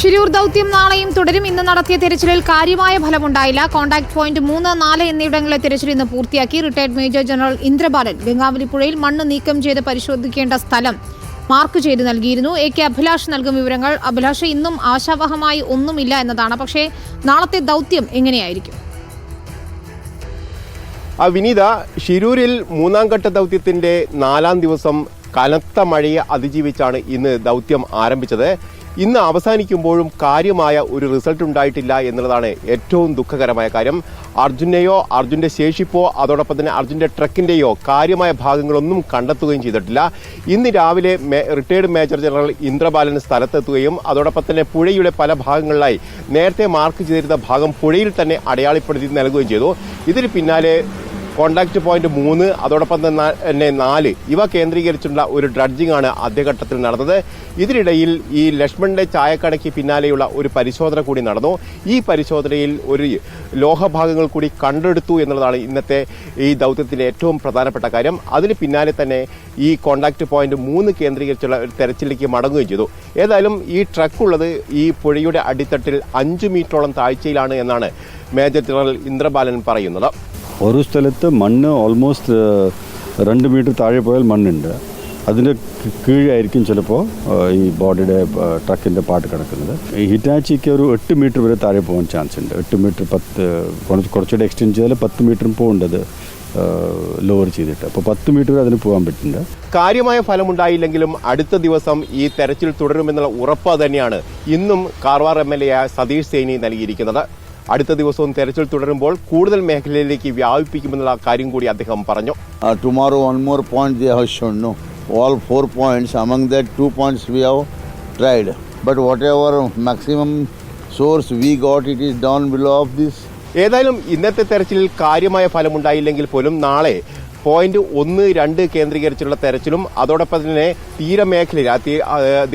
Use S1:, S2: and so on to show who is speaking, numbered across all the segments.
S1: ഷിരൂർ ദൗത്യം നാളെയും തുടരും. ഇന്ന് നടത്തിയ തിരച്ചിലിൽ കാര്യമായ ഫലമുണ്ടായില്ല. കോൺടാക്ട് പോയിന്റ് മൂന്ന് നാല് എന്നിവിടങ്ങളിലെ തിരച്ചിൽ ഇന്ന് പൂർത്തിയാക്കി. Retired major general Indrabalan Gangavali പുഴയിൽ മണ്ണ് നീക്കം ചെയ്ത് പരിശോധിക്കേണ്ട സ്ഥലം മാർക്ക് ചെയ്ത് നൽകിയിരുന്നു. എ കെ അഭിലാഷ് നൽകും വിവരങ്ങൾ. അഭിലാഷ് ഇന്നും ആശാവഹമായി ഒന്നുമില്ല എന്നതാണ്. പക്ഷേ നാളത്തെ ദൗത്യം എങ്ങനെയായിരിക്കും?
S2: വിനീത ഷിരൂരിൽ മൂന്നാം ഘട്ട ദൗത്യത്തിന്റെ നാലാം ദിവസം കനത്ത മഴയെ അതിജീവിച്ചാണ് ഇന്ന് ദൗത്യം ആരംഭിച്ചത്. ഇന്ന് അവസാനിക്കുമ്പോഴും കാര്യമായ ഒരു റിസൾട്ട് ഉണ്ടായിട്ടില്ല എന്നുള്ളതാണ് ഏറ്റവും ദുഃഖകരമായ കാര്യം. അർജുനെയോ അർജുന്റെ ശേഷിപ്പോ അതോടൊപ്പം തന്നെ അർജുന്റെ ട്രക്കിന്റെയോ കാര്യമായ ഭാഗങ്ങളൊന്നും കണ്ടെത്തുകയും ചെയ്തിട്ടില്ല. ഇന്ന് രാവിലെ റിട്ടയർഡ് മേജർ ജനറൽ ഇന്ദ്രബാലൻ സ്ഥലത്തെത്തുകയും അതോടൊപ്പം തന്നെ പുഴയുടെ പല ഭാഗങ്ങളിലായി നേരത്തെ മാർക്ക് ചെയ്തിരുന്ന ഭാഗം പുഴയിൽ തന്നെ അടയാളപ്പെടുത്തി നൽകുകയും ചെയ്തു. ഇതിന് പിന്നാലെ കോണ്ടാക്ട് പോയിന്റ് മൂന്ന് അതോടൊപ്പം തന്നെ നാല്. ഇവ കേന്ദ്രീകരിച്ചുള്ള ഒരു ഡ്രഡ്ജിംഗ് ആണ് ആദ്യഘട്ടത്തിൽ നടന്നത്. ഇതിനിടയിൽ ഈ ലക്ഷ്മണന്റെ ചായക്കടയ്ക്ക് പിന്നാലെയുള്ള ഒരു പരിശോധന കൂടി നടന്നു. ഈ പരിശോധനയിൽ ഒരു ലോഹഭാഗങ്ങൾ കൂടി കണ്ടെടുത്തു എന്നുള്ളതാണ് ഇന്നത്തെ ഈ ദൗത്യത്തിന്റെ ഏറ്റവും പ്രധാനപ്പെട്ട കാര്യം. അതിന് പിന്നാലെ തന്നെ ഈ കോണ്ടാക്ട് പോയിന്റ് മൂന്ന് കേന്ദ്രീകരിച്ചുള്ള ഒരു തെരച്ചിലേക്ക് മടങ്ങുകയും ചെയ്തു. ഏതായാലും ഈ ട്രക്ക് ഉള്ളത് ഈ പുഴയുടെ അടിത്തട്ടിൽ അഞ്ചു മീറ്ററോളം താഴ്ചയിലാണ് എന്നാണ് മേജർ ജനറൽ ഇന്ദ്രബാലൻ പറയുന്നത്.
S3: ഒരു സ്ഥലത്ത് മണ്ണ് ഓൾമോസ്റ്റ് രണ്ട് മീറ്റർ താഴെ പോയാൽ മണ്ണുണ്ട്. അതിന്റെ കീഴായിരിക്കും ചിലപ്പോൾ ഈ ബോഡിയുടെ ട്രക്കിന്റെ പാട്ട് കിടക്കുന്നത്. ഈ ഹിറ്റാച്ചിക്ക് ഒരു എട്ട് മീറ്റർ വരെ താഴെ പോകാൻ ചാൻസ് ഉണ്ട്. എട്ട് മീറ്റർ പത്ത് കുറച്ച് കുറച്ചുകൂടെ എക്സ്റ്റെൻഡ് ചെയ്താൽ പത്ത് മീറ്ററും പോകേണ്ടത് ലോവർ ചെയ്തിട്ട്. അപ്പോൾ പത്ത് മീറ്റർ അതിന് പോകാൻ പറ്റുന്നുണ്ട്.
S2: കാര്യമായ ഫലമുണ്ടായില്ലെങ്കിലും അടുത്ത ദിവസം ഈ തെരച്ചിൽ തുടരുമെന്നുള്ള ഉറപ്പ് തന്നെയാണ് ഇന്നും Karwar M L A Satish Sail നൽകിയിരിക്കുന്നത്. അടുത്ത ദിവസവും തെരച്ചിൽ തുടരുമ്പോൾ കൂടുതൽ മേഖലയിലേക്ക് വ്യാപിപ്പിക്കുമെന്നുള്ള കാര്യം കൂടി അദ്ദേഹം പറഞ്ഞു.
S4: Tomorrow one more point all four points among that two points we have tried but whatever maximum source we got it is down below of this
S2: ഏതായാലും ഇന്നത്തെ തെരച്ചിലിൽ കാര്യമായ ഫലമുണ്ടായില്ലെങ്കിൽ പോലും നാളെ പോയിന്റ് ഒന്ന് രണ്ട് കേന്ദ്രീകരിച്ചുള്ള തെരച്ചിലും അതോടൊപ്പം തന്നെ തീരമേഖലയിൽ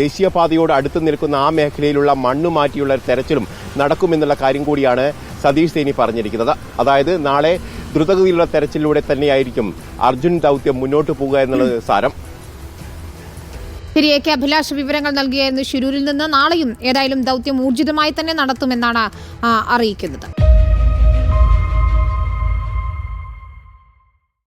S2: ദേശീയപാതയോട് അടുത്ത് നിൽക്കുന്ന ആ മേഖലയിലുള്ള മണ്ണ് മാറ്റിയുള്ള തെരച്ചിലും നടക്കുമെന്നുള്ള കാര്യം കൂടിയാണ് സതീഷ് സേനി പറഞ്ഞിരിക്കുന്നത്. അതായത് നാളെ ദ്രുതഗതിയിലുള്ള തെരച്ചിലൂടെ തന്നെയായിരിക്കും അർജുൻ ദൗത്യം മുന്നോട്ട് പോകുക എന്നുള്ളത് സാരം.
S1: ശരി എ കെ അഭിലാഷ് വിവരങ്ങൾ നൽകിയായിരുന്നു ഷിരൂരിൽ നിന്ന് നാളെയും ഏതായാലും ദൗത്യം ഊർജിതമായി തന്നെ നടത്തുമെന്നാണ് അറിയിക്കുന്നത്.